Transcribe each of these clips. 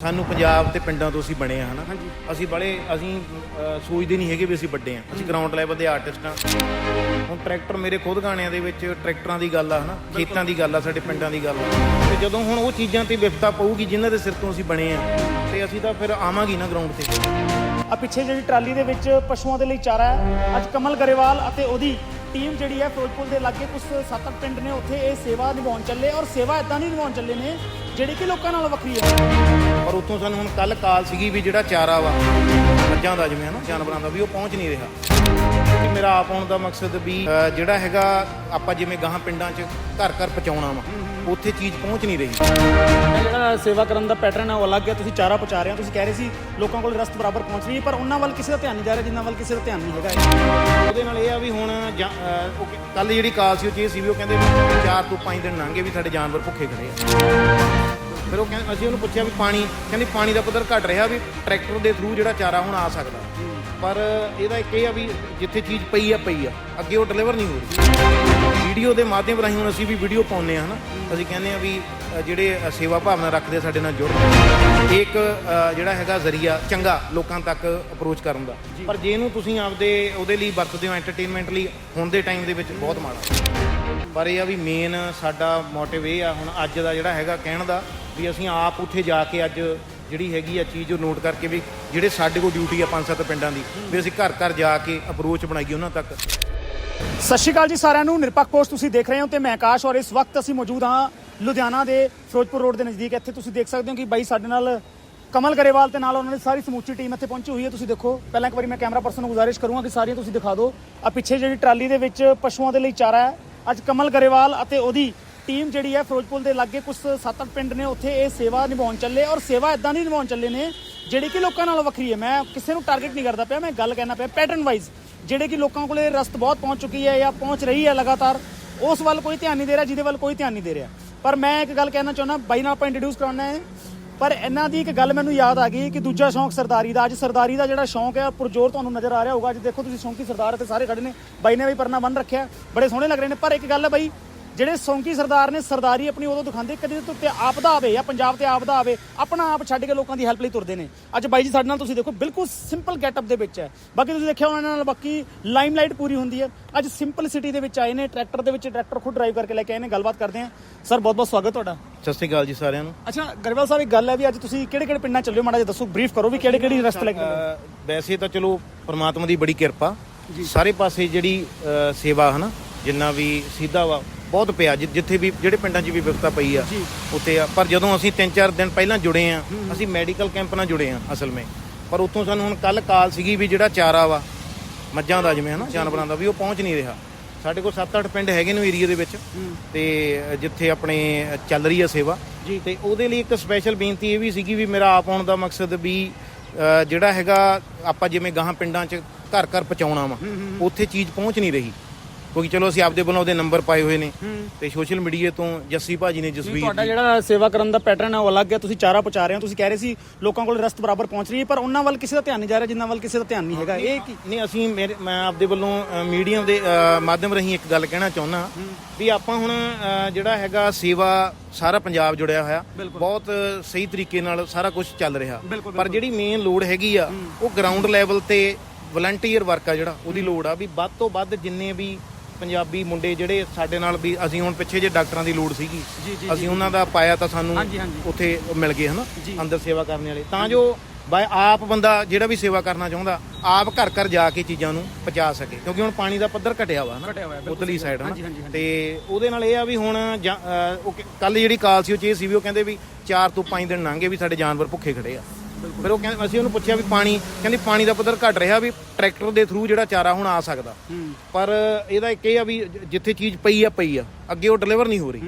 ਸਾਨੂੰ ਪੰਜਾਬ ਤੇ ਪਿੰਡਾਂ ਤੋਂ ਅਸੀਂ ਬਣੇ ਆ ਹਨਾ? ਅਸੀਂ ਬੜੇ ਅਸੀਂ ਸੋਚਦੇ ਨਹੀਂ ਹੈਗੇ ਵੀ ਅਸੀਂ ਵੱਡੇ ਆ ਅਸੀਂ ਗਰਾਊਂਡ ਲੈਵਲ ਦੇ ਆਰਟਿਸਟ ਆ ਹੁਣ ਟਰੈਕਟਰ ਮੇਰੇ ਖੁਦ ਗਾਣਿਆਂ ਦੇ ਵਿੱਚ ਟਰੈਕਟਰਾਂ ਦੀ ਗੱਲ ਆ ਹਨਾ? ਖੇਤਾਂ ਦੀ ਗੱਲ ਆ ਸਾਡੇ ਪਿੰਡਾਂ ਦੀ ਗੱਲ ਆ। ਤੇ ਜਦੋਂ ਹੁਣ ਉਹ ਚੀਜ਼ਾਂ ਤੇ ਵਿਫਤਾ ਪਊਗੀ ਜਿਨ੍ਹਾਂ ਦੇ ਸਿਰ ਤੋਂ ਅਸੀਂ ਬਣੇ ਆ ਤੇ ਅਸੀਂ ਤਾਂ ਫਿਰ ਆਵਾਂਗੇ ਨਾ ਗਰਾਊਂਡ ਤੇ। ਆ ਪਿੱਛੇ ਜਿਹੜੀ ਟਰਾਲੀ ਦੇ ਵਿੱਚ ਪਸ਼ੂਆਂ ਦੇ ਲਈ ਚਾਰਾ ਹੈ ਅੱਜ ਕਮਲ ਗਰੇਵਾਲ ਅਤੇ ਉਹਦੀ ਟੀਮ ਜਿਹੜੀ ਹੈ ਫਿਰੋਜ਼ਪੁਰ ਦੇ ਲਾਗੇ ਕੁਝ ਸੱਤ ਅੱਠ ਪਿੰਡ ਨੇ ਉੱਥੇ ਇਹ ਸੇਵਾ ਨਿਭਾਉਣ ਚੱਲੇ ਔਰ ਸੇਵਾ ਇਦਾਂ ਨਹੀਂ ਨਿਭਾਉਣ ਚੱਲੇ ਨੇ ਜਿਹੜੀ ਕਿ ਲੋਕਾਂ ਨਾਲ ਵੱਖਰੀ ਹੈ। ਪਰ ਉੱਥੋਂ ਸਾਨੂੰ ਹੁਣ ਕੱਲ ਕਾਲ ਸੀਗੀ ਵੀ ਜਿਹੜਾ ਚਾਰਾ ਵਾ ਮੱਝਾਂ ਦਾ ਜਿਵੇਂ ਹਨਾ ਜਾਨਵਰਾਂ ਦਾ ਵੀ ਉਹ ਪਹੁੰਚ ਨਹੀਂ ਰਿਹਾ। ਕਿ ਮੇਰਾ ਆਪ ਆਉਣ ਦਾ ਮਕਸਦ ਵੀ ਜਿਹੜਾ ਹੈਗਾ ਆਪਾਂ ਜਿਵੇਂ ਗਾਹਾਂ ਪਿੰਡਾਂ 'ਚ ਘਰ ਘਰ ਪਹੁੰਚਾਉਣਾ ਵਾ ਉੱਥੇ ਚੀਜ਼ ਪਹੁੰਚ ਨਹੀਂ ਰਹੀ। ਜਿਹੜਾ ਸੇਵਾ ਕਰਨ ਦਾ ਪੈਟਰਨ ਹੈ ਉਹ ਅਲੱਗ ਹੈ ਤੁਸੀਂ ਚਾਰਾ ਪਹੁੰਚਾ ਰਹੇ ਹੋ ਤੁਸੀਂ ਕਹਿ ਰਹੇ ਸੀ ਲੋਕਾਂ ਕੋਲ ਰਸਤ ਬਰਾਬਰ ਪਹੁੰਚ ਰਹੀ ਹੈ ਪਰ ਉਹਨਾਂ ਵੱਲ ਕਿਸੇ ਦਾ ਧਿਆਨ ਨਹੀਂ ਜਾ ਰਿਹਾ ਜਿੰਨਾ ਵੱਲ ਕਿਸੇ ਦਾ ਧਿਆਨ ਨਹੀਂ ਹੈਗਾ। ਉਹਦੇ ਨਾਲ ਇਹ ਆ ਵੀ ਹੁਣ ਕੱਲ ਜਿਹੜੀ ਕਾਲ ਸੀ ਉਹ 'ਚ ਇਹ ਸੀ ਵੀ ਉਹ ਕਹਿੰਦੇ ਵੀ 4 ਤੋਂ 5 ਦਿਨ ਲੰਘੇ ਵੀ ਸਾਡੇ ਜਾਨਵਰ ਭੁੱਖੇ ਖੜੇ ਆ। ਫਿਰ ਉਹ ਕਹਿੰਦੇ, ਅਸੀਂ ਉਹਨੂੰ ਪੁੱਛਿਆ ਵੀ ਪਾਣੀ, ਕਹਿੰਦੀ ਪਾਣੀ ਦਾ ਪੱਧਰ ਘਟ ਰਿਹਾ ਵੀ ਟਰੈਕਟਰ ਦੇ ਥਰੂ ਜਿਹੜਾ ਚਾਰਾ ਹੁਣ ਆ ਸਕਦਾ। ਪਰ ਇਹਦਾ ਇੱਕ ਇਹ ਆ ਵੀ ਜਿੱਥੇ ਚੀਜ਼ ਪਈ ਆ ਪਈ ਆ। ਅੱਗੇ ਉਹ ਡਿਲੀਵਰ ਨਹੀਂ ਹੋ ਰਹੀ। ਵੀਡੀਓ ਦੇ ਮਾਧਿਅਮ ਰਾਹੀਂ ਹੁਣ ਅਸੀਂ ਵੀ ਵੀਡੀਓ ਪਾਉਂਦੇ ਆ ਹਨਾ? ਅਸੀਂ ਕਹਿੰਦੇ ਆ ਵੀ ਜਿਹੜੇ ਸੇਵਾ ਭਾਵਨਾ ਰੱਖਦੇ ਆ ਸਾਡੇ ਨਾਲ ਜੁੜ ਇਹ ਇੱਕ ਜਿਹੜਾ ਹੈਗਾ ਜ਼ਰੀਆ ਚੰਗਾ ਲੋਕਾਂ ਤੱਕ ਅਪਰੋਚ ਕਰਨ ਦਾ। ਪਰ ਜੇ ਇਹਨੂੰ ਤੁਸੀਂ ਆਪਦੇ, ਉਹਦੇ ਲਈ ਵਰਤਦੇ ਹੋ ਐਂਟਰਟੇਨਮੈਂਟ ਲਈ, ਹੁਣ ਦੇ ਟਾਈਮ ਦੇ ਵਿੱਚ ਬਹੁਤ ਮਾੜਾ। ਪਰ ਇਹ ਆ ਵੀ ਮੇਨ ਸਾਡਾ ਮੋਟਿਵ ਇਹ ਆ, ਹੁਣ ਅੱਜ ਦਾ ਜਿਹੜਾ ਹੈਗਾ ਕਹਿਣ ਦਾ, ਵੀ ਅਸੀਂ ਆਪ ਉੱਥੇ ਜਾ ਕੇ ਅੱਜ ਜਿਹੜੀ ਹੈਗੀ ਆ ਚੀਜ਼ ਉਹ ਨੋਟ ਕਰਕੇ ਵੀ ਜਿਹੜੇ ਸਾਡੇ ਕੋਲ ਡਿਊਟੀ ਆ ਪੰਜ ਸੱਤ ਪਿੰਡਾਂ ਦੀ, ਵੀ ਅਸੀਂ ਘਰ ਘਰ ਜਾ ਕੇ ਅਪਰੋਚ ਬਣਾਈਏ ਉਹਨਾਂ ਤੱਕ। ਸਤਿ ਸ਼੍ਰੀ ਅਕਾਲ ਜੀ ਸਾਰਿਆਂ ਨੂੰ, ਨਿਰਪੱਖ ਪੋਸਟ ਤੁਸੀਂ ਦੇਖ ਰਹੇ ਹੋ ਤੇ ਮੈਂ ਆਕਾਸ਼ ਔਰ ਇਸ ਵਕਤ ਅਸੀਂ ਮੌਜੂਦ ਹਾਂ ਲੁਧਿਆਣਾ ਦੇ ਫਿਰੋਜ਼ਪੁਰ ਰੋਡ ਦੇ ਨਜ਼ਦੀਕ। ਇੱਥੇ ਤੁਸੀਂ ਦੇਖ ਸਕਦੇ ਹੋ ਕਿ ਬਾਈ ਸਾਡੇ ਨਾਲ ਕਮਲ ਗਰੇਵਾਲ ਤੇ ਨਾਲ ਉਹਨਾਂ ਦੀ ਸਾਰੀ ਸਮੁੱਚੀ ਟੀਮ ਇੱਥੇ ਪਹੁੰਚੀ ਹੋਈ ਹੈ। ਤੁਸੀਂ ਦੇਖੋ, ਪਹਿਲਾਂ ਇੱਕ ਵਾਰੀ ਮੈਂ ਕੈਮਰਾ ਪਰਸਨ ਨੂੰ ਗੁਜ਼ਾਰਿਸ਼ ਕਰੂੰਗਾ ਕਿ ਸਾਰੀਆਂ ਤੁਸੀਂ ਦਿਖਾ ਦਿਓ। ਆ ਪਿੱਛੇ ਜਿਹੜੀ ਟਰਾਲੀ ਦੇ ਵਿੱਚ ਪਸ਼ੂਆਂ ਦੇ ਲਈ ਚਾਰਾ ਹੈ ਅੱਜ ਕਮਲ ਗਰੇਵਾਲ ਅਤੇ ਉਹਦੀ ਟੀਮ ਜਿਹੜੀ ਹੈ ਫਿਰੋਜ਼ਪੁਰ ਦੇ ਲਾਗੇ ਕੁਝ ਸੱਤ ਅੱਠ ਪਿੰਡ ਨੇ ਉੱਥੇ ਇਹ ਸੇਵਾ ਨਿਭਾਉਣ ਚੱਲੇ ਔਰ ਸੇਵਾ ਇਦਾਂ ਨਹੀਂ ਨਿਭਾਉਣ ਚੱਲੇ ਨੇ ਜਿਹੜੇ ਕਿ ਲੋਕਾਂ ਨਾਲ ਵੱਖਰੀ ਹੈ। ਮੈਂ ਕਿਸੇ ਨੂੰ ਟਾਰਗੇਟ ਨਹੀਂ ਕਰਦਾ ਪਿਆ, ਮੈਂ ਗੱਲ ਕਹਿਣਾ ਪਿਆ ਪੈਟਰਨ ਵਾਈਜ਼ ਜਿਹੜੇ ਕਿ ਲੋਕਾਂ ਕੋਲੇ ਰਸਤ ਬਹੁਤ ਪਹੁੰਚ ਚੁੱਕੀ ਹੈ ਜਾਂ ਪਹੁੰਚ ਰਹੀ ਹੈ ਲਗਾਤਾਰ, ਉਸ ਵੱਲ ਕੋਈ ਧਿਆਨ ਨਹੀਂ ਦੇ ਰਿਹਾ, ਜਿਹਦੇ ਵੱਲ ਕੋਈ ਧਿਆਨ ਨਹੀਂ ਦੇ ਰਿਹਾ। ਪਰ ਮੈਂ ਇੱਕ ਗੱਲ ਕਹਿਣਾ ਚਾਹੁੰਦਾ, ਬਾਈ ਨਾਲ ਆਪਾਂ ਇੰਟਰੋਡਿਊਸ ਕਰਾਉਣਾ ਹੈ। ਪਰ ਇਹਨਾਂ ਦੀ ਇੱਕ ਗੱਲ ਮੈਨੂੰ ਯਾਦ ਆ ਗਈ ਕਿ ਦੂਜਾ ਸ਼ੌਂਕ ਸਰਦਾਰੀ ਦਾ। ਅੱਜ ਸਰਦਾਰੀ ਦਾ ਜਿਹੜਾ ਸ਼ੌਂਕ ਹੈ, ਪੁਰਜੋਰ ਤੁਹਾਨੂੰ ਨਜ਼ਰ ਆ ਰਿਹਾ ਹੋਊਗਾ। ਅੱਜ ਦੇਖੋ ਤੁਸੀਂ ਸ਼ੌਂਕੀ ਸਰਦਾਰ ਤੇ ਸਾਰੇ ਖੜੇ ਨੇ। ਬਾਈ ਨੇ ਵੀ ਪਰਨਾ ਬੰਨ ਰੱਖਿਆ। ਬੜੇ ਸੋਹਣੇ ਲੱਗ ਰਹੇ ਨੇ। ਪਰ ਇੱਕ ਗੱਲ ਹੈ ਬਾਈ ਜਿਹੜੇ ਸੌਂਕੀ ਸਰਦਾਰ ਨੇ ਸਰਦਾਰੀ ਆਪਣੀ ਉਦੋਂ ਦਿਖਾਉਂਦੇ ਕਦੇ ਤੇ ਉੱਤੇ ਆਪਦਾ ਆਵੇ ਜਾਂ ਪੰਜਾਬ ਤੇ ਆਪਦਾ ਆਵੇ ਆਪਣਾ ਆਪ ਛੱਡ ਕੇ ਲੋਕਾਂ ਦੀ ਹੈਲਪ ਲਈ ਤੁਰਦੇ ਨੇ। ਅੱਜ ਬਾਈ ਜੀ ਸਾਡੇ ਨਾਲ ਤੁਸੀਂ ਦੇਖੋ ਬਿਲਕੁਲ ਸਿੰਪਲ ਗੈਟਅਪ ਦੇ ਵਿੱਚ ਹੈ। ਬਾਕੀ ਤੁਸੀਂ ਦੇਖਿਆ ਉਹਨਾਂ ਨਾਲ ਬਾਕੀ ਲਾਈਮਲਾਈਟ ਪੂਰੀ ਹੁੰਦੀ ਹੈ। ਅੱਜ ਸਿੰਪਲ ਸਿਟੀ ਦੇ ਵਿੱਚ ਆਏ ਨੇ ਟਰੈਕਟਰ ਦੇ ਵਿੱਚ ਟਰੈਕਟਰ ਖੁਦ ਡਰਾਈਵ ਕਰਕੇ ਲੈ ਕੇ ਆਏ ਨੇ ਗੱਲਬਾਤ ਕਰਦੇ ਹਾਂ। ਸਰ ਬਹੁਤ ਬਹੁਤ ਸਵਾਗਤ ਤੁਹਾਡਾ। ਸਤਿ ਸ਼੍ਰੀ ਅਕਾਲ ਜੀ ਸਾਰਿਆਂ ਨੂੰ। ਅੱਛਾ ਗਰੇਵਾਲ ਸਾਹਿਬ ਇੱਕ ਗੱਲ ਹੈ ਵੀ ਅੱਜ ਤੁਸੀਂ ਕਿਹੜੇ ਕਿਹੜੇ ਪਿੰਡਾਂ ਚੱਲੇ ਹੋ? ਮਾੜਾ ਜਿਹਾ ਦੱਸੋ ਬਰੀਫ ਕਰੋ ਵੀ ਕਿਹੜੇ ਕਿਹੜੀ ਰਸਤੇ ਲੈ ਕੇ ਵੈਸੇ ਤਾਂ ਚਲੋ ਪ੍ਰਮਾਤਮਾ ਦੀ ਬੜੀ ਕਿਰਪਾ। ਸਾਰੇ ਪਾਸੇ ਜਿਹੜੀ ਸੇਵਾ ਹਨਾ ਜਿੰਨਾ ਵੀ ਸਿੱਧਾ ਵਾ ਬਹੁਤ ਪਿਆ ਜਿ- ਜਿੱਥੇ ਵੀ ਜਿਹੜੇ ਪਿੰਡਾਂ 'ਚ ਵੀ ਵਿਵਸਥਾ ਪਈ ਆ ਜੀ। ਉੱਤੇ ਆ। ਪਰ ਜਦੋਂ ਅਸੀਂ 3-4 ਦਿਨ ਪਹਿਲਾਂ ਜੁੜੇ ਆ ਅਸੀਂ ਮੈਡੀਕਲ ਕੈਂਪ ਨਾਲ ਜੁੜੇ ਆ ਅਸਲ ਵਿੱਚ। ਪਰ ਉੱਥੋਂ ਸਾਨੂੰ ਹੁਣ ਕੱਲ ਕਾਲ ਸੀਗੀ ਵੀ ਜਿਹੜਾ ਚਾਰਾ ਵਾ ਮੱਝਾਂ ਦਾ ਜਿਵੇਂ ਹਨਾ ਜਾਨਵਰਾਂ ਦਾ ਵੀ ਉਹ ਪਹੁੰਚ ਨਹੀਂ ਰਿਹਾ। ਸਾਡੇ ਕੋਲ 7-8 ਪਿੰਡ ਹੈਗੇ ਨੇ ਏਰੀਆ ਦੇ ਵਿੱਚ। ਤੇ ਜਿੱਥੇ ਆਪਣੇ ਚੱਲ ਰਹੀ ਆ ਸੇਵਾ। ਜੀ। ਤੇ ਉਹਦੇ ਲਈ ਇੱਕ ਸਪੈਸ਼ਲ ਬੇਨਤੀ ਇਹ ਵੀ ਸੀਗੀ ਵੀ ਮੇਰਾ ਆਪ ਆਉਣ ਦਾ ਮਕਸਦ ਵੀ ਅ, ਜਿਹੜਾ ਹੈਗਾ ਆਪਾਂ ਜਿਵੇਂ ਗਾਹਾਂ ਪਿੰਡਾਂ 'ਚ ਘਰ ਘਰ ਪਹੁੰਚਾਉਣਾ ਵਾ ਉੱਥੇ ਚੀਜ਼ ਪਹੁੰਚ ਨਹੀਂ ਰਹੀ। ਕਿਉਂਕਿ ਚਲੋ ਅਸੀਂ ਆਪਦੇ ਵੱਲੋਂ ਉਹਦੇ ਨੰਬਰ ਪਾਏ ਹੋਏ ਨੇ। ਤੇ ਸੋਸ਼ਲ ਮੀਡੀਆ ਤੋਂ ਜੱਸੀ ਭਾਜੀ ਨੇ ਜਸਵੀਰ ਤੁਹਾਡਾ ਜਿਹੜਾ ਸੇਵਾ ਕਰਨ ਦਾ ਪੈਟਰਨ ਹੈ ਉਹ ਅਲੱਗ ਹੈ। ਤੁਸੀਂ ਚਾਰਾ ਪਹੁੰਚਾ ਰਹੇ ਹੋ ਤੁਸੀਂ ਕਹਿ ਰਹੇ ਸੀ ਲੋਕਾਂ ਕੋਲ ਰਸਤ ਬਰਾਬਰ ਪਹੁੰਚ ਰਹੀ ਹੈ ਪਰ ਉਹਨਾਂ ਵੱਲ ਕਿਸੇ ਦਾ ਧਿਆਨ ਨਹੀਂ ਜਾ ਰਿਹਾ ਜਿੰਨਾ ਵੱਲ ਕਿਸੇ ਦਾ ਧਿਆਨ ਨਹੀਂ ਹੈਗਾ। ਇਹ ਕੀ? ਨਹੀਂ ਅਸੀਂ ਮੇਰੇ ਮੈਂ ਆਪਦੇ ਵੱਲੋਂ ਮੀਡੀਅਮ ਦੇ ਅ, ਮਾਧਿਅਮ ਰਾਹੀਂ ਇੱਕ ਗੱਲ ਕਹਿਣਾ ਚਾਹੁੰਦਾ ਵੀ ਆਪਾਂ ਹੁਣ ਅ, ਜਿਹੜਾ ਹੈਗਾ ਸੇਵਾ ਸਾਰਾ ਪੰਜਾਬ ਜੁੜਿਆ ਹੋਇਆ। ਬਹੁਤ ਸਹੀ ਤਰੀਕੇ ਨਾਲ ਸਾਰਾ ਕੁਝ ਚੱਲ ਰਿਹਾ। ਪਰ ਜਿਹੜੀ ਮੇਨ ਲੋੜ ਹੈਗੀ ਆ ਉਹ ਗਰਾਊਂਡ ਲੈਵਲ ਤੇ ਵਲੰਟੀਅਰ ਵਰਕ ਆ ਜਿਹੜਾ ਉਹਦੀ ਲੋੜ ਆ ਵੀ ਵੱਧ ਤੋਂ ਵੱਧ ਜਿੰਨੇ ਵੀ ਪੰਜਾਬੀ ਮੁੰਡੇ ਜਿਹੜੇ ਸਾਡੇ ਨਾਲ ਵੀ ਅਸੀਂ ਹੁਣ ਪਿੱਛੇ ਜੇ ਡਾਕਟਰਾਂ ਦੀ ਲੋੜ ਸੀਗੀ। ਅਸੀਂ ਉਹਨਾਂ ਦਾ ਪਾਇਆ ਤਾਂ ਸਾਨੂੰ। ਉੱਥੇ ਮਿਲ ਗਏ ਹਨਾ। ਅੰਦਰ ਸੇਵਾ ਕਰਨ ਵਾਲੇ। ਤਾਂ ਜੋ ਬਾਈ ਆਪ ਬੰਦਾ ਜਿਹੜਾ ਵੀ ਸੇਵਾ ਕਰਨਾ ਚਾਹੁੰਦਾ ਆਪ ਘਰ ਘਰ ਜਾ ਕੇ ਚੀਜ਼ਾਂ ਨੂੰ ਪਹੁੰਚਾ ਸਕੇ। ਕਿਉਂਕਿ ਹੁਣ ਪਾਣੀ ਦਾ ਪੱਧਰ ਘਟਿਆ ਵਾ ਨਾ ਉਤਲੀ ਸਾਈਡ ਹਾਂਜੀ। ਤੇ ਉਹਦੇ ਨਾਲ ਇਹ ਆ ਵੀ ਹੁਣ ਕੱਲ ਜਿਹੜੀ ਕਾਲ ਸੀ ਉਹ ਚ ਇਹ ਸੀ ਵੀ ਉਹ ਕਹਿੰਦੇ ਵੀ 4 ਤੋਂ 5 ਦਿਨ ਲੰਘੇ ਵੀ ਸਾਡੇ ਜਾਨਵਰ ਭੁੱਖੇ ਖੜੇ ਆ। ਫਿਰ ਉਹ ਕਹਿੰਦੇ ਅਸੀਂ ਉਹਨੂੰ ਪੁੱਛਿਆ ਵੀ ਪਾਣੀ ਕਹਿੰਦੀ ਪਾਣੀ ਦਾ ਪੱਧਰ ਘਟ ਰਿਹਾ ਵੀ ਟਰੈਕਟਰ ਦੇ ਥਰੂ ਜਿਹੜਾ ਚਾਰਾ ਹੁਣ ਆ ਸਕਦਾ। ਪਰ ਇਹਦਾ ਇੱਕ ਇਹ ਆ ਵੀ ਜਿੱਥੇ ਚੀਜ਼ ਪਈ ਆ ਪਈ ਆ। ਅੱਗੇ ਉਹ ਡਿਲੀਵਰ ਨਹੀਂ ਹੋ ਰਹੀ।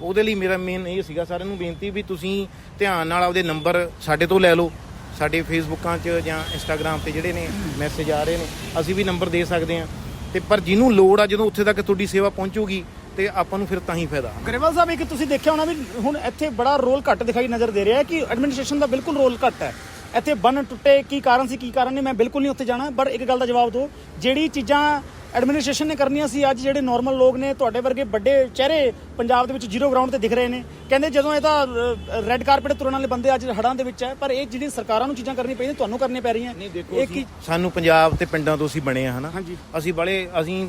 ਉਹਦੇ ਲਈ ਮੇਰਾ ਮੇਨ ਇਹ ਸੀਗਾ ਸਾਰਿਆਂ ਨੂੰ ਬੇਨਤੀ ਵੀ ਤੁਸੀਂ ਧਿਆਨ ਨਾਲ ਆਪਦੇ ਨੰਬਰ ਸਾਡੇ ਤੋਂ ਲੈ ਲਓ। ਸਾਡੇ ਫੇਸਬੁੱਕਾਂ 'ਚ ਜਾਂ ਇੰਸਟਾਗ੍ਰam ਤੇ ਜਿਹੜੇ ਨੇ ਮੈਸੇਜ ਆ ਰਹੇ ਨੇ ਅਸੀਂ ਵੀ ਨੰਬਰ ਦੇ ਸਕਦੇ ਹਾਂ। ਤੇ ਪਰ ਜਿਹਨੂੰ ਲੋੜ ਆ ਜਦੋਂ ਉੱਥੇ ਤੱਕ ਤੁਹਾਡੀ ਸੇਵਾ ਪਹੁੰਚੂਗੀ ਤੇ ਆਪਾਂ ਨੂੰ ਫਿਰ ਤਾਂ ਹੀ ਫਾਇਦਾ। ਗਰੇਵਾਲ ਸਾਹਿਬ ਇੱਕ ਤੁਸੀਂ ਦੇਖਿਆ ਹੋਣਾ ਵੀ ਹੁਣ ਇੱਥੇ ਬੜਾ ਰੋਲ ਘੱਟ ਦਿਖਾਈ ਨਜ਼ਰ ਦੇ ਰਿਹਾ ਹੈ ਕਿ ਐਡਮਿਨਿਸਟ੍ਰੇਸ਼ਨ ਦਾ ਬਿਲਕੁਲ ਰੋਲ ਘੱਟ ਹੈ। ਇੱਥੇ ਬੰਨ ਟੁੱਟੇ ਕੀ ਕਾਰਨ ਸੀ ਕੀ ਕਾਰਨ ਨਹੀਂ ਮੈਂ ਬਿਲਕੁਲ ਨਹੀਂ ਉੱਥੇ ਜਾਣਾ ਪਰ ਇੱਕ ਗੱਲ ਦਾ ਜਵਾਬ ਦਿਓ ਜਿਹੜੀ ਚੀਜ਼ਾਂ ਐਡਮਿਨਿਸਟ੍ਰੇਸ਼ਨ ਨੇ ਕਰਨੀਆਂ ਸੀ ਅੱਜ ਜਿਹੜੇ ਨਾਰਮਲ ਲੋਕ ਨੇ ਤੁਹਾਡੇ ਵਰਗੇ ਵੱਡੇ ਚਿਹਰੇ ਪੰਜਾਬ ਦੇ ਵਿੱਚ ਜ਼ੀਰੋ ਗਰਾਊਂਡ ਤੇ ਦਿਖ ਰਹੇ ਨੇ। ਕਹਿੰਦੇ ਜਦੋਂ ਇਹ ਤਾਂ ਰੈੱਡ ਕਾਰਪੇਟ ਤੁਰਨ ਵਾਲੇ ਬੰਦੇ ਅੱਜ ਹੜਾਂ ਦੇ ਵਿੱਚ ਹੈ ਪਰ ਇਹ ਜਿਹੜੀ ਸਰਕਾਰਾਂ ਨੂੰ ਚੀਜ਼ਾਂ ਕਰਨੀ ਪਈਆਂ ਤੁਹਾਨੂੰ ਕਰਨੀਆਂ ਪੈ ਰਹੀਆਂ। ਨਹੀਂ ਦੇਖੋ ਇਹ ਕੀ ਸਾਨੂੰ ਪੰਜਾਬ ਤੇ ਪਿੰਡਾਂ ਤੋਂ ਅਸੀਂ ਬਣੇ ਆ ਹਨਾ। ਅਸੀਂ ਬੜੇ ਅਸੀਂ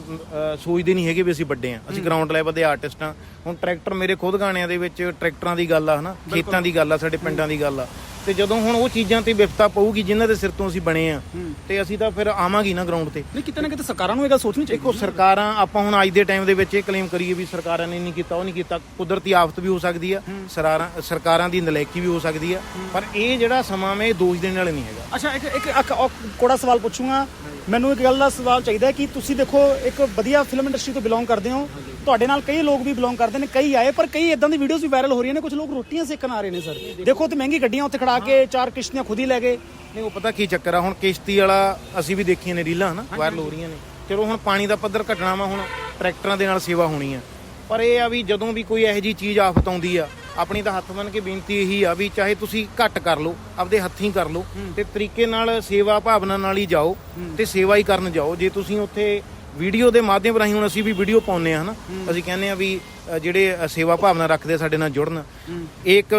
ਸੋਚਦੇ ਨਹੀਂ ਹੈਗੇ ਵੀ ਅਸੀਂ ਵੱਡੇ ਆ ਅਸੀਂ ਗਰਾਊਂਡ ਲੈਵਲ ਦੇ ਆਰਟਿਸਟ ਆ ਹੁਣ ਟਰੈਕਟਰ ਮੇਰੇ ਖੁਦ ਗਾਣਿਆਂ ਦੇ ਵਿੱਚ ਟਰੈਕਟਰਾਂ ਦੀ ਗੱਲ ਆ ਹਨਾ? ਖੇਤਾਂ ਦੀ ਗੱਲ ਆ ਸਾਡੇ ਪਿੰਡਾਂ ਦੀ ਗੱਲ ਆ। ਤੇ ਜਦੋਂ ਹੁਣ ਉਹ ਚੀਜ਼ਾਂ ਤੇ ਵਿਫਤਾ ਪਊਗੀ ਜਿਨ੍ਹਾਂ ਦੇ ਸਿਰ ਤੋਂ ਅਸੀਂ ਬਣੇ ਆ ਤੇ ਅਸੀਂ ਤਾਂ ਫਿਰ ਆਵਾਂਗੇ ਨਾ ਗਰਾਊਂਡ ਤੇ। ਨਹੀਂ ਕਿਤੇ ਨਾ ਕਿਤੇ ਸਰਕਾਰਾਂ ਨੂੰ ਇਹ ਗੱਲ ਸੋਚਣੀ ਚਾਹੀਦੀ ਦੇਖੋ ਸਰਕਾਰਾਂ ਆਪਾਂ ਹੁਣ ਅੱਜ ਦੇ ਟਾਈਮ ਦੇ ਵਿੱਚ ਇਹ ਕਲੇਮ ਕਰੀਏ ਵੀ ਸਰਕਾਰਾਂ ਨੇ ਨਹੀਂ ਕੀਤਾ ਉਹ ਨਹੀਂ ਕੀਤਾ ਕੁਦਰਤੀ ਆਫਤ ਵੀ ਹੋ ਸਕਦੀ ਆ ਸਰਾਰਾਂ ਸਰਕਾਰਾਂ ਦੀ ਨਲਾਇਕੀ ਵੀ ਹੋ ਸਕਦੀ ਆ ਪਰ ਇਹ ਜਿਹੜਾ ਸਮਾਂ ਮੈਂ ਇਹ ਦੋਸ਼ ਦੇਣ ਵਾਲੇ ਨਹੀਂ ਹੈਗਾ। ਅੱਛਾ ਇੱਕ ਇੱਕ ਕੋੜਾ ਸਵਾਲ ਪੁੱਛੂੰਗਾ। ਮੈਨੂੰ ਇੱਕ ਗੱਲ ਦਾ ਸਵਾਲ ਚਾਹੀਦਾ ਕਿ ਤੁਸੀਂ ਦੇਖੋ ਇੱਕ ਵਧੀਆ ਫਿਲਮ ਇੰਡਸਟਰੀ ਤੋਂ ਬਿਲੋਂਗ ਕਰਦੇ ਹੋ। ਤੁਹਾਡੇ ਨਾਲ ਕਈ ਲੋਕ ਵੀ ਬਿਲੋਂਗ ਕਰਦੇ ਨੇ ਕਈ ਆਏ ਪਰ ਕਈ ਇਦਾਂ ਦੀ ਵੀਡੀਓਜ਼ ਵੀ ਵਾਇਰਲ ਹੋ ਰਹੀਆਂ ਨੇ ਕੁਝ ਲੋਕ ਰੋਟੀਆਂ ਸੇਕਣ ਆ ਰਹੇ ਨੇ ਸਰ ਦੇਖੋ ਤੇ ਮਹਿੰਗੀ ਗੱਡੀਆਂ ਉੱਥੇ ਖੜਾ ਕੇ ਚਾਰ ਕਿਸ਼ਤੀਆਂ ਖੁਦ ਹੀ ਲੈ ਗਏ। ਨਹੀਂ ਉਹ ਪਤਾ ਕੀ ਚੱਕਰ ਆ ਹੁਣ ਕਿਸ਼ਤੀ ਵਾਲਾ ਅਸੀਂ ਵੀ ਦੇਖੀਆਂ ਨੇ ਰੀਲਾਂ ਹਨਾ ਵਾਇਰਲ ਹੋ ਰਹੀਆਂ ਨੇ। ਚਲੋ ਹੁਣ ਪਾਣੀ ਦਾ ਪੱਧਰ ਘਟਣਾ ਵਾ ਹੁਣ ਟਰੈਕਟਰਾਂ ਦੇ ਨਾਲ ਸੇਵਾ ਹੋਣੀ ਆ। ਪਰ ਇਹ ਆ ਵੀ ਜਦੋਂ ਵੀ ਕੋਈ ਇਹੋ ਜੀ ਚੀਜ਼ ਆਫਤ ਆਉਂਦੀ ਆ ਆਪਣੀ ਤਾਂ ਹੱਥ ਬੰਨ ਕੇ ਬੇਨਤੀ ਇਹੀ ਆ ਵੀ ਚਾਹੇ ਤੁਸੀਂ ਘੱਟ ਕਰ ਲਓ ਆਪਦੇ ਹੱਥੀਂ ਕਰ ਲਓ ਤੇ ਤਰੀਕੇ ਨਾਲ ਸੇਵਾ ਭਾਵਨਾ ਨਾਲ ਹੀ ਜਾਓ ਤੇ ਸੇਵਾ ਹੀ ਕਰਨ ਜਾਓ। ਜੇ ਤੁਸੀਂ ਉੱਥੇ ਵੀਡੀਓ ਦੇ ਮਾਧਿਅਮ ਰਾਹੀਂ ਹੁਣ ਅਸੀਂ ਵੀ ਵੀਡੀਓ ਪਾਉਂਦੇ ਆ ਹਨਾ? ਅਸੀਂ ਕਹਿੰਦੇ ਆ ਵੀ ਜਿਹੜੇ ਸੇਵਾ ਭਾਵਨਾ ਰੱਖਦੇ ਸਾਡੇ ਨਾਲ ਜੁੜਨ ਇਹ ਇੱਕ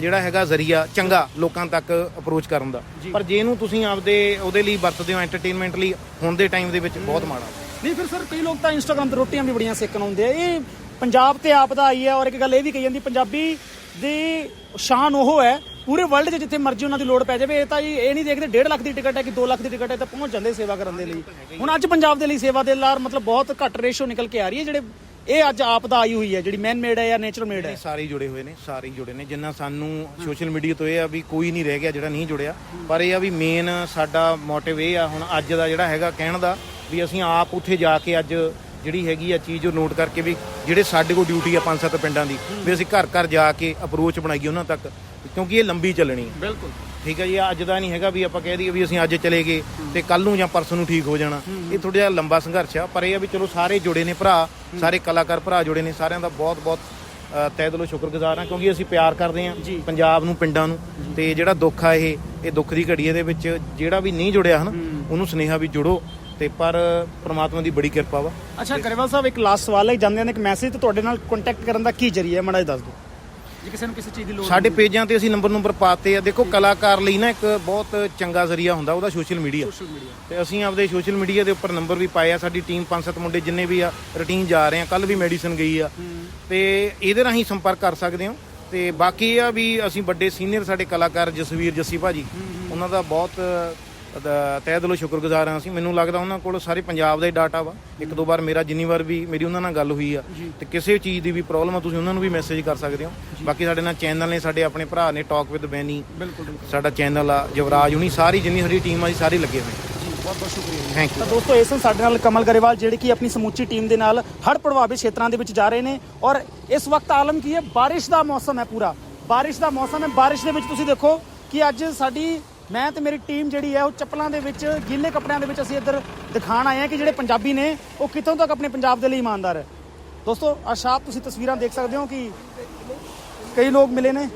ਜਿਹੜਾ ਹੈਗਾ ਜ਼ਰੀਆ ਚੰਗਾ ਲੋਕਾਂ ਤੱਕ ਅਪਰੋਚ ਕਰਨ ਦਾ। ਪਰ ਜੇ ਇਹਨੂੰ ਤੁਸੀਂ ਆਪਦੇ ਉਹਦੇ ਲਈ ਵਰਤਦੇ ਹੋ ਐਂਟਰਟੇਨਮੈਂਟ ਲਈ ਹੁਣ ਦੇ ਟਾਈਮ ਦੇ ਵਿੱਚ ਬਹੁਤ ਮਾੜਾ। ਨਹੀਂ ਫਿਰ ਸਰ ਕਈ ਲੋਕ ਤਾਂ ਇੰਸਟਾਗ੍ਰam ਤੇ ਰੋਟੀਆਂ ਵੀ ਬੜੀਆਂ ਸੇਕਣ ਆਉਂਦੇ ਆ। ਇਹ ਪੰਜਾਬ ਤੇ ਆਪ ਦਾ ਆਈ ਹੈ ਔਰ ਇੱਕ ਗੱਲ ਇਹ ਵੀ ਕਹੀ ਜਾਂਦੀ ਪੰਜਾਬੀ ਦੀ ਸ਼ਾਨ ਉਹ ਹੈ ਪੂਰੇ ਵਰਲਡ 'ਚ ਜਿੱਥੇ ਮਰਜ਼ੀ ਉਹਨਾਂ ਦੀ ਲੋੜ ਪੈ ਜਾਵੇ, ਇਹ ਤਾਂ ਜੀ ਇਹ ਨਹੀਂ ਦੇਖਦੇ 1.5 ਲੱਖ ਦੀ ਟਿਕਟ ਹੈ ਕਿ 2 ਲੱਖ ਦੀ ਟਿਕਟ ਹੈ ਤਾਂ ਪਹੁੰਚ ਜਾਂਦੇ ਸੇਵਾ ਕਰਨ ਦੇ ਲਈ। ਹੁਣ ਅੱਜ ਪੰਜਾਬ ਦੇ ਲਈ ਸੇਵਾ ਦੇ ਲਾਰ ਮਤਲਬ ਬਹੁਤ ਘੱਟ ਰੇਸ਼ੋ ਨਿਕਲ ਕੇ ਆ ਰਹੀ ਹੈ, ਜਿਹੜੇ ਇਹ ਅੱਜ ਆਪ ਦਾ ਆਈ ਹੋਈ ਹੈ, ਜਿਹੜੀ ਮੈਨ ਮੇਡ ਹੈ ਜਾਂ ਨੇਚਰ ਮੇਡ ਹੈ। ਸਾਰੇ ਹੀ ਜੁੜੇ ਹੋਏ ਨੇ, ਸਾਰੇ ਹੀ ਜੁੜੇ ਨੇ। ਜਿੰਨਾ ਸਾਨੂੰ ਸੋਸ਼ਲ ਮੀਡੀਆ ਤੋਂ ਇਹ ਆ ਵੀ ਕੋਈ ਨਹੀਂ ਰਹਿ ਗਿਆ ਜਿਹੜਾ ਨਹੀਂ ਜੁੜਿਆ। ਪਰ ਇਹ ਆ ਵੀ ਮੇਨ ਸਾਡਾ ਮੋਟਿਵ ਇਹ ਆ, ਹੁਣ ਅੱਜ ਦਾ ਜਿਹੜਾ ਹੈਗਾ ਕਹਿਣ ਦਾ, ਵੀ ਅਸੀਂ ਆਪ ਉੱਥੇ ਜਾ ਕੇ ਅੱਜ ਜਿਹੜੀ ਹੈਗੀ ਆ ਚੀਜ਼ ਉਹ ਨੋਟ ਕਰਕੇ ਵੀ ਜਿਹੜੇ ਸਾਡੇ ਕੋਲ ਡਿਊਟੀ ਆ ਪੰਜ ਸੱਤ ਪਿੰਡਾਂ ਦੀ, ਵੀ ਅਸੀਂ ਘਰ ਘਰ ਜਾ ਕੇ ਅਪਰੋਚ ਬਣਾਈਏ ਉਹਨਾਂ ਤੱਕ। ਕਿਉਂਕਿ ਇਹ ਲੰਬੀ ਚੱਲਣੀ ਹੈ ਬਿਲਕੁਲ। ਠੀਕ ਹੈ ਜੀ ਅੱਜ ਦਾ ਨਹੀਂ ਹੈਗਾ ਵੀ ਆਪਾਂ ਕਹਿ ਦਈਏ ਵੀ ਅਸੀਂ ਅੱਜ ਚਲੇ ਗਏ ਤੇ ਕੱਲ ਨੂੰ ਜਾਂ ਪਰਸੋਂ ਨੂੰ ਠੀਕ ਹੋ ਜਾਣਾ। ਇਹ ਥੋੜਾ ਜਿਹਾ ਲੰਬਾ ਸੰਘਰਸ਼ ਆ ਪਰ ਇਹ ਆ ਵੀ ਚਲੋ ਸਾਰੇ ਜੁੜੇ ਨੇ ਭਰਾ ਸਾਰੇ ਕਲਾਕਾਰ ਭਰਾ ਜੁੜੇ ਨੇ ਸਾਰਿਆਂ ਦਾ ਬਹੁਤ ਬਹੁਤ ਤਹਿ ਦਿਲੋਂ ਸ਼ੁਕਰਗੁਜ਼ਾਰ ਹਾਂ ਕਿਉਂਕਿ ਅਸੀਂ ਪਿਆਰ ਕਰਦੇ ਹਾਂ ਪੰਜਾਬ ਨੂੰ ਪਿੰਡਾਂ ਨੂੰ ਤੇ ਜਿਹੜਾ ਦੁੱਖ ਆ ਇਹ ਇਹ ਦੁੱਖ ਦੀ ਘੜੀ ਇਹਦੇ ਵਿੱਚ ਜਿਹੜਾ ਵੀ ਨਹੀਂ ਜੁੜਿਆ ਹਨ ਉਹਨੂੰ ਸੁਨੇਹਾ ਵੀ ਜੁੜੋ ਤੇ ਪਰ ਪ੍ਰਮਾਤਮਾ ਦੀ ਬੜੀ ਕਿਰਪਾ ਵਾ। ਅੱਛਾ ਗਰੇਵਾਲ ਸਾਹਿਬ ਇੱਕ ਲਾਸਟ ਸਵਾਲ ਹੈ ਜਾਂਦੇ ਨੇ ਇੱਕ ਮੈਸੇਜ ਤੇ ਤੁਹਾਡੇ ਨਾਲ ਕੰਟੈਕਟ ਕਰਨ ਦਾ ਕੀ ਜਰੀਆ ਹੈ? ਮਾੜਾ ਦੱਸ ਦਿਓ। ਜੇ ਕਿਸੇ ਨੂੰ ਕਿਸੇ ਚੀਜ਼ ਦੀ ਲੋੜ ਸਾਡੇ ਪੇਜਾਂ ਤੇ ਅਸੀਂ ਨੰਬਰ ਨੰਬਰ ਪਾਤੇ ਆ। ਦੇਖੋ ਕਲਾਕਾਰ ਲਈ ਨਾ ਇੱਕ ਬਹੁਤ ਚੰਗਾ ਜ਼ਰੀਆ ਹੁੰਦਾ ਉਹਦਾ ਸੋਸ਼ਲ ਮੀਡੀਆ ਸੋਸ਼ਲ ਮੀਡੀਆ ਤੇ ਅਸੀਂ ਆਪਦੇ ਸੋਸ਼ਲ ਮੀਡੀਆ ਦੇ ਉੱਪਰ ਨੰਬਰ ਵੀ ਪਾਏ ਆ। ਸਾਡੀ ਟੀਮ ਪੰਜ ਸੱਤ ਮੁੰਡੇ ਜਿੰਨੇ ਵੀ ਆ ਰੂਟੀਨ ਜਾ ਰਹੇ ਆ। ਕੱਲ ਵੀ ਮੈਡੀਸਨ ਗਈ ਆ। ਤੇ ਇਹਦੇ ਰਾਹੀਂ ਸੰਪਰਕ ਕਰ ਸਕਦੇ ਹੋ। ਤੇ ਬਾਕੀ ਇਹ ਆ ਵੀ ਅਸੀਂ ਵੱਡੇ ਸੀਨੀਅਰ ਸਾਡੇ ਕਲਾਕਾਰ ਜਸਵੀਰ ਜੱਸੀ ਭਾਜੀ ਉਹਨਾਂ ਦਾ ਬਹੁਤ ਤਹਿ ਦਿਲੋਂ ਸ਼ੁਕਰਗੁਜ਼ਾਰ ਹਾਂ ਅਸੀਂ। ਮੈਨੂੰ ਲੱਗਦਾ ਉਹਨਾਂ ਕੋਲ ਸਾਰੇ ਪੰਜਾਬ ਦਾ ਹੀ ਡਾਟਾ ਵਾ। ਇੱਕ ਦੋ ਵਾਰ ਮੇਰਾ ਜਿੰਨੀ ਵਾਰ ਵੀ ਮੇਰੀ ਉਹਨਾਂ ਨਾਲ ਗੱਲ ਹੋਈ ਆ ਤੇ ਕਿਸੇ ਚੀਜ਼ ਦੀ ਵੀ ਪ੍ਰੋਬਲਮ ਆ ਤੁਸੀਂ ਉਹਨਾਂ ਨੂੰ ਵੀ ਮੈਸੇਜ ਕਰ ਸਕਦੇ ਹੋ। ਬਾਕੀ ਸਾਡੇ ਨਾਲ ਚੈਨਲ ਨੇ ਸਾਡੇ ਆਪਣੇ ਭਰਾ ਨੇ ਟਾਕ ਵਿਦ ਬੈਨੀ ਸਾਡਾ ਚੈਨਲ ਆ ਜਵਰਾਜ ਹੁਣੀ ਸਾਰੀ ਜਿੰਨੀ ਸਾਡੀ ਟੀਮ ਆ ਜੀ ਸਾਰੇ ਲੱਗੇ ਹੋਏ। ਬਹੁਤ ਬਹੁਤ ਸ਼ੁਕਰੀਆ ਥੈਂਕ ਯੂ ਤਾਂ ਦੋਸਤੋ ਇਸ ਸਾਡੇ ਨਾਲ ਕਮਲ ਗਰੇਵਾਲ ਜਿਹੜੇ ਕਿ ਆਪਣੀ ਸਮੁੱਚੀ ਟੀਮ ਦੇ ਨਾਲ ਹੜ੍ਹ ਪ੍ਰਭਾਵਿਤ ਖੇਤਰਾਂ ਦੇ ਵਿੱਚ ਜਾ ਰਹੇ ਨੇ ਔਰ ਇਸ ਵਕਤ ਆਲਮ ਕੀ ਹੈ? ਬਾਰਿਸ਼ ਦਾ ਮੌਸਮ ਹੈ ਪੂਰਾ। ਬਾਰਿਸ਼ ਦਾ ਮੌਸਮ ਹੈ। ਬਾਰਿਸ਼ ਦੇ ਵਿੱਚ ਤੁਸੀਂ ਦੇਖੋ ਕਿ ਅੱਜ ਸਾਡੀ ਮੈਂ ਤੇ ਮੇਰੀ ਟੀਮ ਜਿਹੜੀ ਹੈ ਉਹ ਚੱਪਲਾਂ ਦੇ ਵਿੱਚ ਗਿੱਲੇ ਕੱਪੜਿਆਂ ਦੇ ਵਿੱਚ ਅਸੀਂ ਇੱਧਰ ਦਿਖਾਣ ਆਏ ਹਾਂ ਕਿ ਜਿਹੜੇ ਪੰਜਾਬੀ ਨੇ ਉਹ ਕਿੱਥੋਂ ਤੱਕ ਆਪਣੇ ਪੰਜਾਬ ਦੇ ਲਈ ਇਮਾਨਦਾਰ ਹੈ। ਦੋਸਤੋ ਆਸ਼ਾਪ ਤੁਸੀਂ ਤਸਵੀਰਾਂ ਦੇਖ ਸਕਦੇ ਹੋ ਕਿ ਕਈ ਲੋਕ ਮਿਲੇ ਨੇ।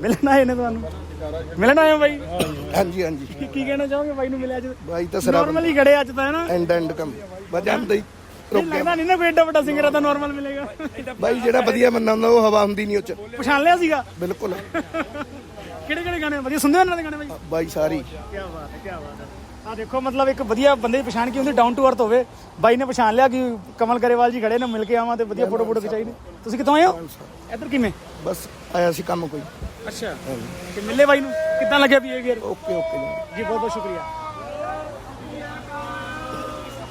ਮਿਲਣ ਆਏ ਨੇ ਤੁਹਾਨੂੰ? ਮਿਲਣ ਹੋ ਬਾਈ? ਹਾਂਜੀ ਹਾਂਜੀ। ਕੀ ਕਹਿਣਾ ਚਾਹੋਗੇ ਬਾਈ ਨੂੰ ਮਿਲਿਆ ਅੱਜ? ਬਾਈ ਤਾਂ ਸਰਾ ਨਾਰਮਲੀ ਖੜੇ ਅੱਜ ਤਾਂ ਹੈ ਨਾ? ਐਂਡ ਐਂਡ ਕੰਮ। ਵਜਨ ਦੇ ਲੱਗਦਾ ਨਹੀਂ ਨਾ ਕੋਈ ਏਡਾ ਵੱਡਾ ਸਿੰਗਰ ਆ ਤਾਂ ਨਾਰਮਲ ਮਿਲੇਗਾ। ਬਾਈ ਜਿਹੜਾ ਵਧੀਆ ਬੰਦਾ ਹੁੰਦਾ ਉਹ ਹਵਾ ਹੁੰਦੀ ਨਹੀਂ ਉਹ ਚ। ਪਛਾਣ ਲਿਆ ਸੀਗਾ? ਬਿਲਕੁਲ। ਕਿਹੜੇ ਕਿਹੜੇ ਗਾਣੇ ਵਧੀਆ ਸੁਣਦੇ ਹੋ ਇਹਨਾਂ ਦੇ ਗਾਣੇ ਬਾਈ? ਬਾਈ ਸਾਰੀ। ਕੀ ਬਾਤ ਹੈ ਕੀ ਬਾਤ ਹੈ। ਆ ਦੇਖੋ ਮਤਲਬ ਇੱਕ ਵਧੀਆ ਬੰਦੇ ਦੀ ਪਛਾਣ ਕੀ ਹੁੰਦੀ ਡਾਊਨ ਟੂ ਅਰਥ ਹੋਵੇ। ਬਾਈ ਨੇ ਪਛਾਣ ਲਿਆ ਕਿ ਕਮਲ ਗਰੇਵਾਲ ਜੀ ਖੜੇ ਨੇ ਮਿਲ ਕੇ ਆਵਾਂ ਤੇ ਵਧੀਆ ਫੋਟੋ ਫੋਟੋ ਖਿਚਾਈ ਨੇ। ਤੁਸੀਂ ਕਿੱਥੋਂ ਆਏ ਹੋ? ਇੱਧਰ ਕਿਵੇਂ? ਬਸ ਆਇਆ ਸੀ ਕੰਮ ਕੋਈ। ਅੱਛਾ। ਤੇ ਮਿਲੇ ਬਾਈ ਨੂੰ? ਕਿੱਦਾਂ ਲੱਗਿਆ ਵੀ ਇਹ ਗੇਰ ਓਕੇ ਓਕੇ ਜੀ। ਬਹੁਤ ਬਹੁਤ ਸ਼ੁਕਰੀਆ।